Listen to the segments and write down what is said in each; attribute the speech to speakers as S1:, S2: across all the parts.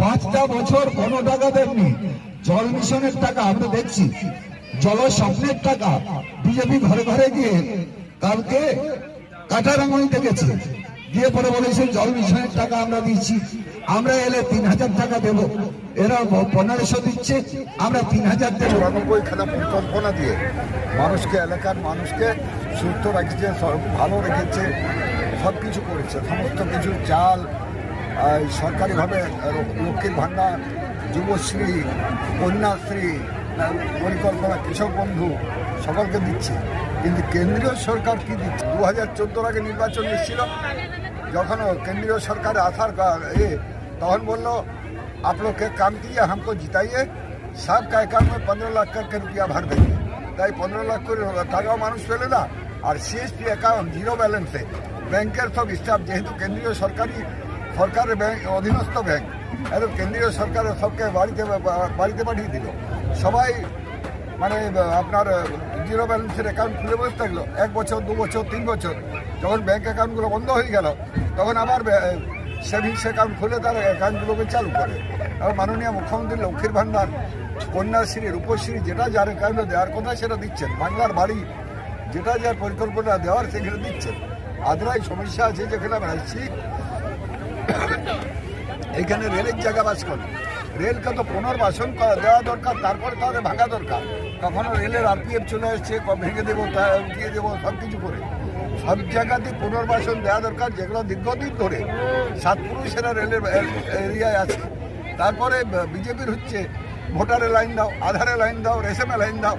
S1: পাঁচটা বছর টাকা দেননি। জল মিশনের টাকা, আমরা দেখছি। জল স্বপ্নের টাকা। বিজেপি ঘরে ঘরে গিয়ে কালকে গিয়ে পরে জল মিশনের টাকা আমরা দিচ্ছি। আমরা এলে তিন হাজার টাকা দেবো। এরা পনেরোশো দিচ্ছে, আমরা তিন হাজার দেবো।
S2: চুরানব্বই খানা পরিকল্পনা দিয়ে মানুষকে, এলাকার মানুষকে সুস্থ রাখছে ভালো রেখেছে সব কিছু করেছে, সমস্ত কিছু, চাল সরকারিভাবে র- লক্ষ্মীর ভাণ্ডার যুবশ্রী কন্যাশ্রী আহ, পরিকল্পনা কৃষক বন্ধু সকলকে দিচ্ছে কিন্তু কেন্দ্রীয় সরকার কি দিচ্ছে দু হাজার চোদ্দোর আগে নির্বাচন এসেছিল যখন ও কেন্দ্রীয় সরকার আসার কা- এ তখন বললো आप लोग के काम किए हमको जिताइए सबका अकाउंट में पंद्रह लाख करके रुपया भर देंगे তাই পনেরো লাখ করে টাকাও মানুষ পেলে না আর সিএসপি অ্যাকাউন্ট জিরো ব্যালেন্সে ব্যাংকের সব স্টাফ যেহেতু কেন্দ্রীয় সরকারি সরকারের ব্যাংক, অধীনস্থ ব্যাংক, একদম কেন্দ্রীয় সরকারের সবকে বাড়িতে বাড়িতে পাঠিয়ে দিল। সবাই মানে আপনার, জিরো ব্যালেন্সের অ্যাকাউন্ট খুলে বসে থাকল। এক বছর, দু বছর, তিন বছর। যখন ব্যাংক অ্যাকাউন্টগুলো বন্ধ হয়ে গেল, তখন আবার সেভিংস অ্যাকাউন্ট খুলে তার অ্যাকাউন্টগুলোকে চালু করে। আর মাননীয় মুখ্যমন্ত্রী লক্ষ্মীর ভাণ্ডার কন্যাশ্রী, রূপশ্রী, যেটা যার অ্যাকাউন্টে দেওয়ার কথা সেটা দিচ্ছেন। বাংলার বাড়ি, যেটা যার পরিকল্পনা দেওয়ার সেখানে দিচ্ছেন। আদ্রাই সমস্যা আছে যেখানে আমরা আসছি এইখানে রেলের জায়গা বাস করে। রেলকে তো পুনর্বাসন দেওয়া দরকার, তারপরে তাদের ভাঙা দরকার। কখনো রেলের আরপিএফ চলে আসছে, ক- ভেঙে দেবো উঠিয়ে দেবো, সব কিছু করে। সব জায়গাতে পুনর্বাসন দেওয়া দরকার, যেগুলো দীর্ঘদিন ধরে সাত পুরুষেরা রেলের এরিয়ায় আছে। তারপরে বিজেপির হচ্ছে ভোটারে লাইন দাও, আধারে লাইন দাও, রেশমে লাইন দাও,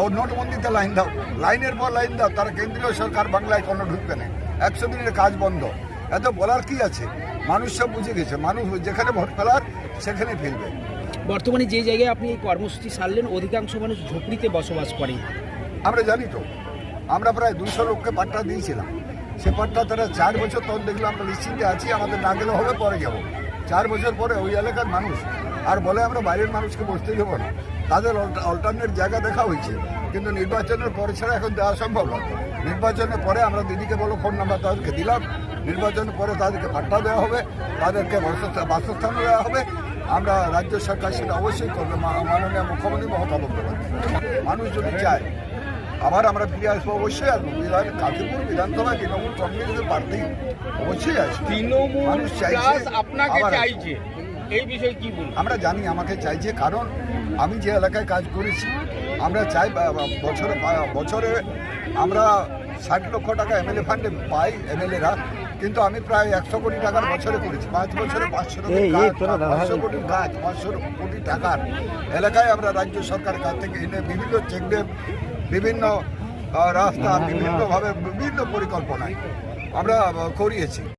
S2: ও নোটবন্দিতে লাইন দাও। লাইনের পর লাইন দাও, তারা কেন্দ্রীয় সরকার বাংলায় কোনো ঢুকবে না। একশো দিনের কাজ বন্ধ। এত বলার কি আছে? মানুষ সব বুঝে গেছে। মানুষ যেখানে ভোট ফেলার সেখানে ফেলবে।
S3: বর্তমানে যে জায়গায় আপনি এই কর্মসূচি সারলেন অধিকাংশ মানুষ ঝুপড়িতে বসবাস করে
S2: আমরা জানি তো। আমরা প্রায় দুশো লোককে পাট্টা দিয়েছিলাম। সে পাট্টা তারা চার বছর তখন দেখল আমরা নিশ্চিন্তে আছি আমাদের না গেলে হবে পরে যাব। চার বছর পরে ওই এলাকার মানুষ আর বলে আমরা বাইরের মানুষকে বসতে দেবো না। তাদের অল্টারনেট জায়গা দেখা হয়েছে কিন্তু নির্বাচনের পরে ছাড়া এখন দেওয়া সম্ভব নয়। নির্বাচনের পরে আমরা দিদিকে বলো ফোন নাম্বার তাদেরকে দিলাম। নির্বাচনের পরে তাদেরকে পাট্টা দেওয়া হবে। তাদেরকে বাসস্থান দেওয়া হবে। আমরা রাজ্য সরকার সেটা অবশ্যই করবে। মাননীয় মুখ্যমন্ত্রী মমতা বন্দ্যোপাধ্যায়। মানুষ যদি চায় আবার আমরা ফিরে আসব অবশ্যই আসব। বিধান কাশীপুর বিধানসভা তৃণমূল কংগ্রেসের প্রার্থী অবশ্যই আসব।
S4: তৃণমূল
S2: মানুষ চাইছে,
S4: আপনাকে চাইছে। এই বিষয়ে কি বলবেন?
S2: আমরা জানি আমাকে চাইছে কারণ আমি যে এলাকায় কাজ করেছি আমরা চাই বছরে বছরে আমরা ষাট লক্ষ টাকা এমএলএ ফান্ডে পাই এমএলএরা কিন্তু আমি প্রায় একশো কোটি টাকার বছরে করেছি। পাঁচ বছরে পাঁচশো পাঁচশো কোটি কাজ পাঁচশো কোটি টাকার এলাকায় আমরা রাজ্য সরকারের কাছ থেকে এনে বিভিন্ন চেকডেম বিভিন্ন রাস্তা বিভিন্নভাবে বিভিন্ন পরিকল্পনায় আমরা করিয়েছি।